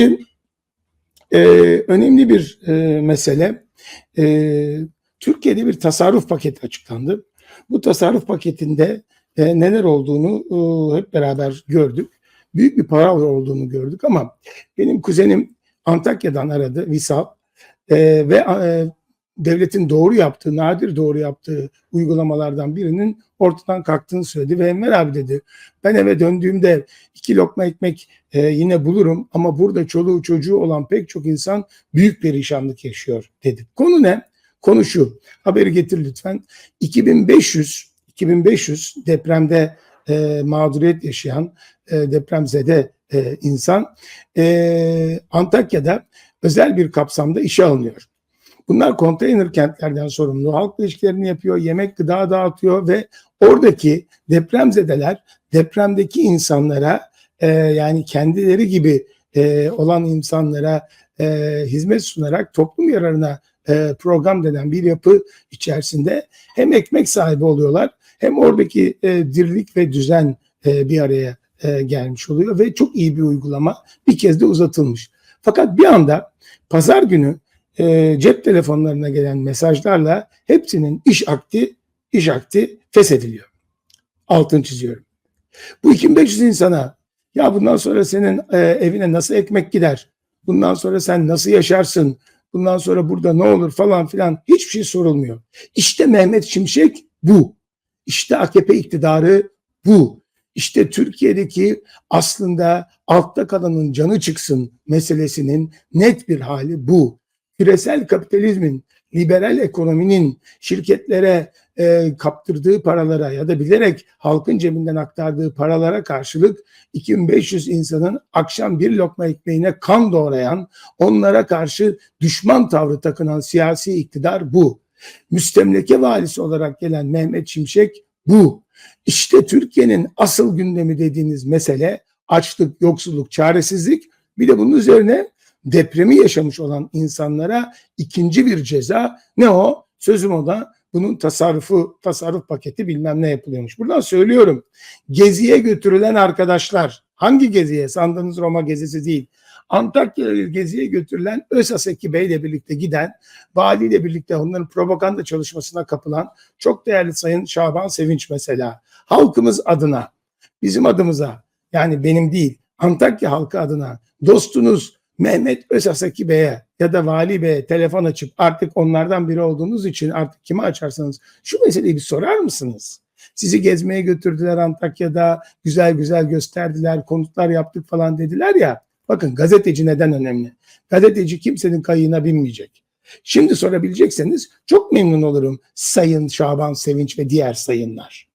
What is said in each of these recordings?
Şimdi e, önemli bir e, mesele. E, Türkiye'de bir tasarruf paketi açıklandı. Bu tasarruf paketinde e, neler olduğunu e, hep beraber gördük. Büyük bir para olduğunu gördük ama benim kuzenim Antakya'dan aradı Visal e, ve e, devletin doğru yaptığı, nadir doğru yaptığı uygulamalardan birinin ortadan kalktığını söyledi ve Enver abi dedi ben eve döndüğümde iki lokma ekmek e, yine bulurum ama burada çoluğu çocuğu olan pek çok insan büyük perişanlık yaşıyor dedi. Konu ne? Konu şu. Haberi getir lütfen. 2500 2500 depremde e, mağduriyet yaşayan e, depremzede e, insan e, Antakya'da özel bir kapsamda işe alınıyor. Bunlar konteyner kentlerden sorumlu. Halk ilişkilerini yapıyor, yemek gıda dağıtıyor ve oradaki depremzedeler depremdeki insanlara e, yani kendileri gibi e, olan insanlara e, hizmet sunarak toplum yararına e, program denen bir yapı içerisinde hem ekmek sahibi oluyorlar hem oradaki e, dirlik ve düzen e, bir araya e, gelmiş oluyor ve çok iyi bir uygulama bir kez de uzatılmış. Fakat bir anda pazar günü e, cep telefonlarına gelen mesajlarla hepsinin iş akti iş akti feshediliyor. Altın çiziyorum. Bu 2500 insana ya bundan sonra senin e, evine nasıl ekmek gider? Bundan sonra sen nasıl yaşarsın? Bundan sonra burada ne olur falan filan hiçbir şey sorulmuyor. İşte Mehmet Şimşek bu. İşte AKP iktidarı bu. İşte Türkiye'deki aslında altta kalanın canı çıksın meselesinin net bir hali bu. Küresel kapitalizmin, liberal ekonominin şirketlere e, kaptırdığı paralara ya da bilerek halkın cebinden aktardığı paralara karşılık 2500 insanın akşam bir lokma ekmeğine kan doğrayan, onlara karşı düşman tavrı takınan siyasi iktidar bu. Müstemleke valisi olarak gelen Mehmet Şimşek bu. İşte Türkiye'nin asıl gündemi dediğiniz mesele açlık, yoksulluk, çaresizlik. Bir de bunun üzerine depremi yaşamış olan insanlara ikinci bir ceza ne o? Sözüm o da bunun tasarrufu, tasarruf paketi bilmem ne yapılıyormuş. Buradan söylüyorum. Geziye götürülen arkadaşlar, hangi geziye? Sandığınız Roma gezisi değil. Antakya geziye götürülen ÖSASEK'i Bey'le birlikte giden, valiyle birlikte onların propaganda çalışmasına kapılan çok değerli Sayın Şaban Sevinç mesela. Halkımız adına, bizim adımıza, yani benim değil, Antakya halkı adına, dostunuz Mehmet Özasaki Bey'e ya da Vali Bey'e telefon açıp artık onlardan biri olduğunuz için artık kime açarsanız şu meseleyi bir sorar mısınız? Sizi gezmeye götürdüler Antakya'da, güzel güzel gösterdiler, konutlar yaptık falan dediler ya. Bakın gazeteci neden önemli? Gazeteci kimsenin kayığına binmeyecek. Şimdi sorabilecekseniz çok memnun olurum Sayın Şaban Sevinç ve diğer sayınlar.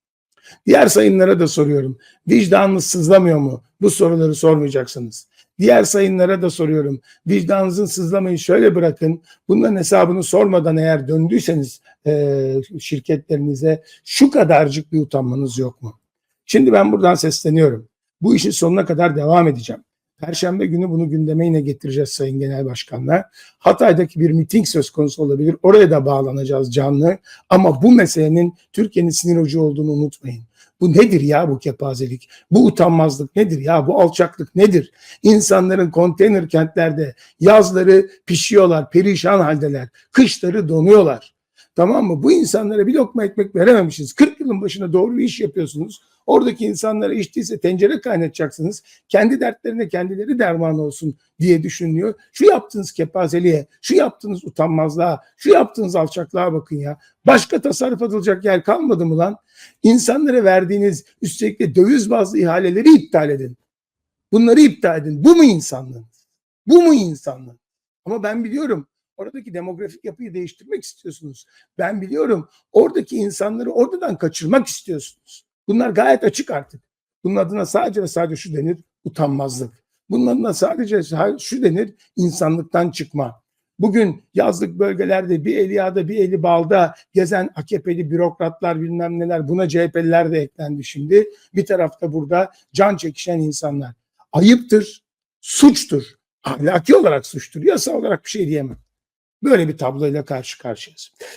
Diğer sayınlara da soruyorum. Vicdanınız sızlamıyor mu? Bu soruları sormayacaksınız. Diğer sayınlara da soruyorum. Vicdanınızın sızlamayı şöyle bırakın. Bunların hesabını sormadan eğer döndüyseniz e, şirketlerinize şu kadarcık bir utanmanız yok mu? Şimdi ben buradan sesleniyorum. Bu işin sonuna kadar devam edeceğim. Perşembe günü bunu gündeme yine getireceğiz Sayın Genel Başkanlar. Hatay'daki bir miting söz konusu olabilir. Oraya da bağlanacağız canlı. Ama bu meselenin Türkiye'nin sinir ucu olduğunu unutmayın. Bu nedir ya bu kepazelik? Bu utanmazlık nedir ya? Bu alçaklık nedir? İnsanların konteyner kentlerde yazları pişiyorlar, perişan haldeler. Kışları donuyorlar. Tamam mı? Bu insanlara bir lokma ekmek verememişsiniz. 40 yılın başına doğru bir iş yapıyorsunuz. Oradaki insanlara içtiyse tencere kaynatacaksınız. Kendi dertlerine kendileri derman olsun diye düşünüyor. Şu yaptığınız kepazeliğe, şu yaptığınız utanmazlığa, şu yaptığınız alçaklığa bakın ya. Başka tasarruf edilecek yer kalmadı mı lan? İnsanlara verdiğiniz üstelik de döviz bazlı ihaleleri iptal edin. Bunları iptal edin. Bu mu insanlığınız? Bu mu insanlığınız? Ama ben biliyorum oradaki demografik yapıyı değiştirmek istiyorsunuz. Ben biliyorum oradaki insanları oradan kaçırmak istiyorsunuz. Bunlar gayet açık artık. Bunun adına sadece ve sadece şu denir utanmazlık. Bunun adına sadece şu denir insanlıktan çıkma. Bugün yazlık bölgelerde bir eli yağda bir eli balda gezen AKP'li bürokratlar bilmem neler buna CHP'liler de eklendi şimdi. Bir tarafta burada can çekişen insanlar. Ayıptır, suçtur, ahlaki olarak suçtur, yasa olarak bir şey diyemem. Böyle bir tabloyla karşı karşıyayız.